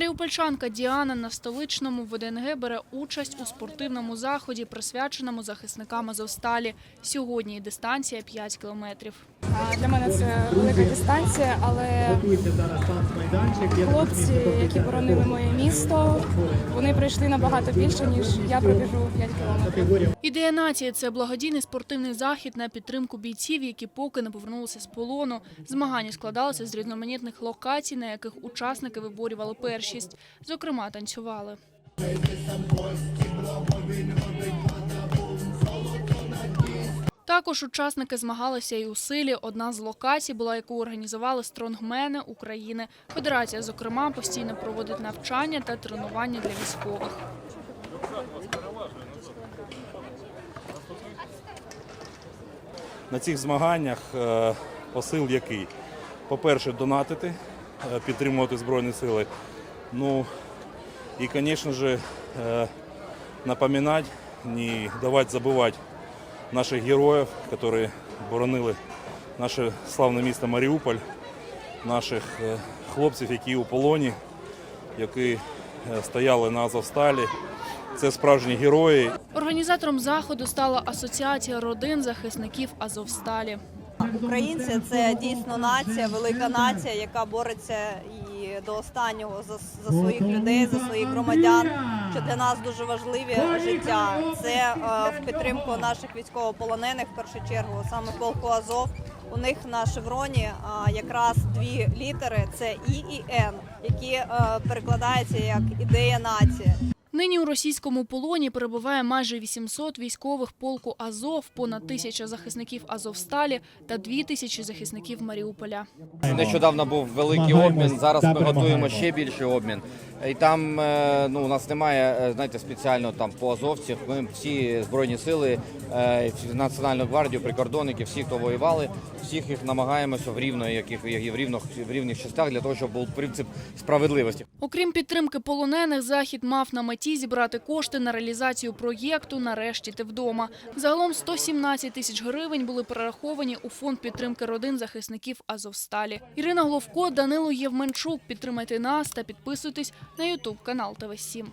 Маріупольчанка Діана на столичному ВДНГ бере участь у спортивному заході, присвяченому захисникам Азовсталі. Сьогодні дистанція 5 кілометрів. Для мене це велика дистанція, але хлопці, які боронили моє місто, вони пройшли набагато більше, ніж я пробіжу 5 кілометрів. Ідея нації це благодійний спортивний захід на підтримку бійців, які поки не повернулися з полону. Змагання складалися з різноманітних локацій, на яких учасники виборювали першість. Зокрема, танцювали. Також учасники змагалися і у силі. Одна з локацій була, яку організували стронгмени України. Федерація, зокрема, постійно проводить навчання та тренування для військових. На цих змаганнях е, посил який? По-перше, донатити, е, підтримувати Збройні Сили. Ну і, звісно ж, е, напоминати, не давати забувати наших героїв, які боронили наше славне місто Маріуполь, наших е, хлопців, які у полоні, які е, стояли на Азовсталі. Це справжні герої, Організатором заходу стала Асоціація родин захисників Азовсталі. Українці це дійсно нація, велика нація, яка бореться і до останнього за, за своїх людей, за своїх громадян. Що для нас дуже важливі життя. Це е, в підтримку наших військовополонених, в першу чергу, саме полку Азов. У них на шевроні а, якраз дві літери: це І і Н, які е, перекладаються як ідея нації. Нині у російському полоні перебуває майже 800 військових полку Азов, понад тисяча захисників Азовсталі та дві тисячі захисників Маріуполя. Нещодавно був великий обмін. Зараз ми готуємо ще більший обмін. І там е, ну у нас немає е, знаєте спеціально там по азовцях. Ми всі збройні сили, е, національну гвардію, прикордонники, всі, хто воювали, всіх їх намагаємося в рівно, яких в рівних в рівних частях для того, щоб був принцип справедливості. Окрім підтримки полонених, захід мав на меті зібрати кошти на реалізацію проєкту «Нарешті ти вдома». Загалом 117 тисяч гривень були перераховані у фонд підтримки родин захисників Азовсталі. Ірина Головко, Данило Євменчук. Підтримайте нас та підписуйтесь на Ютуб канал ТВ 7